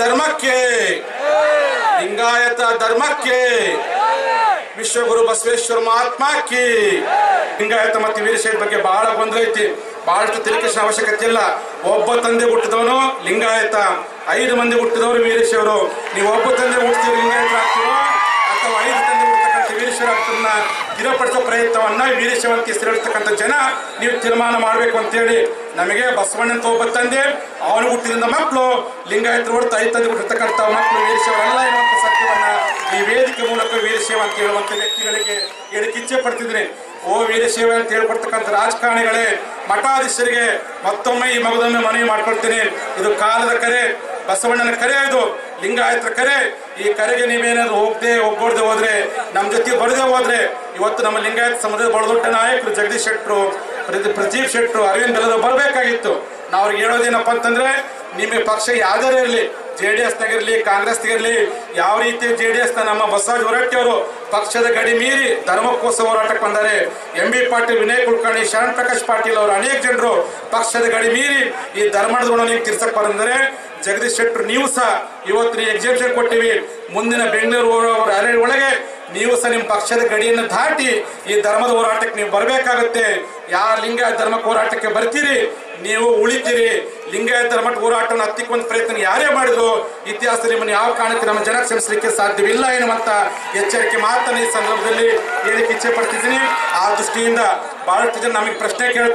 ಧರ್ಮಕ್ಕೆ. ಲಿಂಗಾಯತ ಧರ್ಮಕ್ಕೆ. ವಿಶ್ವಗುರು ಬಸವೇಶ್ವರ ಮಹಾತ್ಮಕ್ಕೆ. ಲಿಂಗಾಯತ ಮತ್ತು ವೀರಶೈ ಬಗ್ಗೆ ಬಹಳ ಗೊಂದಲ ಐತಿ. ಬಹಳಷ್ಟು ತಿರುಗಿಸ ಅವಶ್ಯಕತೆ ಇಲ್ಲ. ಒಬ್ಬ ತಂದೆ ಹುಟ್ಟಿದವನು ಲಿಂಗಾಯತ. ಐದು ಮಂದಿ ಹುಟ್ಟಿದವರು ವೀರೇಶವರು. ನೀವು ಒಬ್ಬ ತಂದೆ ಹುಟ್ಟಿದವರು ಲಿಂಗಾಯತ ಅಥವಾ ಐದು ತಂದೆ ಹುಟ್ಟತಕ್ಕಂಥ ವೀರೇಶ್ವರ ಆಗ್ತದನ್ನ ಸ್ಥಿರಪಡಿಸೋ ಪ್ರಯತ್ನವನ್ನ ವೀರಶೈವಂತ ಹೆಸರಿಡ್ತಕ್ಕಂಥ ಜನ ನೀವು ತೀರ್ಮಾನ ಮಾಡಬೇಕು ಅಂತೇಳಿ ನಮಗೆ ಬಸವಣ್ಣನ ತೋಬ ತಂದೆ, ಅವನು ಹುಟ್ಟಿದ ಮಕ್ಕಳು ಲಿಂಗಾಯತರು ಹೊರತು ತಾಯಿ ತಂದೆ ಹುಟ್ಟಿರ್ತಕ್ಕಂಥ ಮಕ್ಕಳು ವೀರಶೇವರೆಲ್ಲ ಇರುವಂಥ ಸತ್ಯವನ್ನ ಈ ವೇದಿಕೆ ಮೂಲಕ ವೀರಶೇವ ಅಂತ ಹೇಳುವಂಥ ವ್ಯಕ್ತಿಗಳಿಗೆ ಹೇಳಕ್ಕೆ ಇಚ್ಛೆ ಪಡ್ತಿದ್ದೀನಿ. ಓ ವೀರಶೈವ ಅಂತ ಹೇಳ್ಕೊಡ್ತಕ್ಕಂಥ ರಾಜಕಾರಣಿಗಳೇ, ಮಠಾಧೀಶರಿಗೆ ಮತ್ತೊಮ್ಮೆ ಈ ಮಗದೊಮ್ಮೆ ಮನವಿ ಮಾಡ್ಕೊಳ್ತೀನಿ. ಇದು ಕಾಲದ ಕರೆ, ಬಸವಣ್ಣನ ಕರೆ ಇದು, ಲಿಂಗಾಯತರ ಕರೆ. ಈ ಕರೆಗೆ ನೀವೇನಾದ್ರು ಹೋಗದೆ ಒಗ್ಗೂಡದೆ ಹೋದ್ರೆ ನಮ್ಮ ಜೊತೆ ಬರದೆ ಹೋದ್ರೆ, ಇವತ್ತು ನಮ್ಮ ಲಿಂಗಾಯತ ಸಮುದ್ರದ ಬಹಳ ದೊಡ್ಡ ನಾಯಕರು ಜಗದೀಶ್ ಶೆಟ್ರು ಪ್ರದಿ- ಪ್ರದೀಪ್ ಶೆಟ್ಟರು ಅರವಿಂದ್ ಬೆಲ್ಲದ ಬರಬೇಕಾಗಿತ್ತು. ನಾವು ಅವ್ರಿಗೆ ಹೇಳೋದೇನಪ್ಪ ಅಂತಂದ್ರೆ ನಿಮ್ಮ ಪಕ್ಷ ಯಾವ್ದಾರು ಇರಲಿ, ಜೆ ಡಿ ಎಸ್ನಾಗಿರಲಿ ಕಾಂಗ್ರೆಸ್ನಾಗಿರಲಿ ಯಾವ ರೀತಿ ಜೆ ಡಿ ಎಸ್ನ ನಮ್ಮ ಬಸವರಾಜ್ ಹೊರಟ್ಟಿ ಅವರು ಪಕ್ಷದ ಗಡಿ ಮೀರಿ ಧರ್ಮಕ್ಕೋಸ್ಕರ ಹೋರಾಟಕ್ಕೆ ಬಂದರೆ. ಎಂ ಬಿ ಪಾಟೀಲ್, ವಿನಯ್ ಕುಲಕರ್ಣಿ ಶರಣ್ ಪ್ರಕಾಶ್ ಪಾಟೀಲ್ ಅವರು ಅನೇಕ ಜನರು ಪಕ್ಷದ ಗಡಿ ಮೀರಿ ಈ ಧರ್ಮದ ಗುಣ ನೀವು ತೀರ್ಸಕ್ ಬಂದರೆ, ಜಗದೀಶ್ ಶೆಟ್ಟರು ನೀವು ಸಹ ಇವತ್ತು ಎಕ್ಸಿಬಿಷನ್ ಕೊಟ್ಟಿವಿ. ಮುಂದಿನ ಬೆಂಗಳೂರು ಅರಣ್ಯ ಒಳಗೆ ನೀವು ಸಹ ನಿಮ್ಮ ಪಕ್ಷದ ಗಡಿಯನ್ನು ದಾಟಿ ಈ ಧರ್ಮದ ಹೋರಾಟಕ್ಕೆ ನೀವು ಬರಬೇಕಾಗುತ್ತೆ. ಯಾರು ಲಿಂಗಾಯತ ಧರ್ಮ ಹೋರಾಟಕ್ಕೆ ಬರ್ತೀರಿ? ನೀವು ಉಳಿತೀರಿ. ಲಿಂಗಾಯತ ಧರ್ಮದ ಹೋರಾಟನ ಹತ್ತಿಕೊಂಡ ಪ್ರಯತ್ನ ಯಾರೇ ಮಾಡಿದ್ರು, ಇತಿಹಾಸದಲ್ಲಿ ನಿಮ್ಮನ್ನು ಯಾವ ಕಾರಣಕ್ಕೆ ನಮ್ಮ ಜನ ಕ್ಷಮಿಸಲಿಕ್ಕೆ ಸಾಧ್ಯವಿಲ್ಲ ಎನ್ನುವಂತ ಎಚ್ಚರಿಕೆ ಮಾತನ್ನು ಈ ಸಂದರ್ಭದಲ್ಲಿ ಹೇಳಿಕೆ ಇಚ್ಛೆ ಪಡ್ತಿದ್ದೀನಿ ಆ ದೃಷ್ಟಿಯಿಂದ ಬಹಳಷ್ಟು ಜನ ನಮಗೆ ಪ್ರಶ್ನೆ ಕೇಳ್ತಾರೆ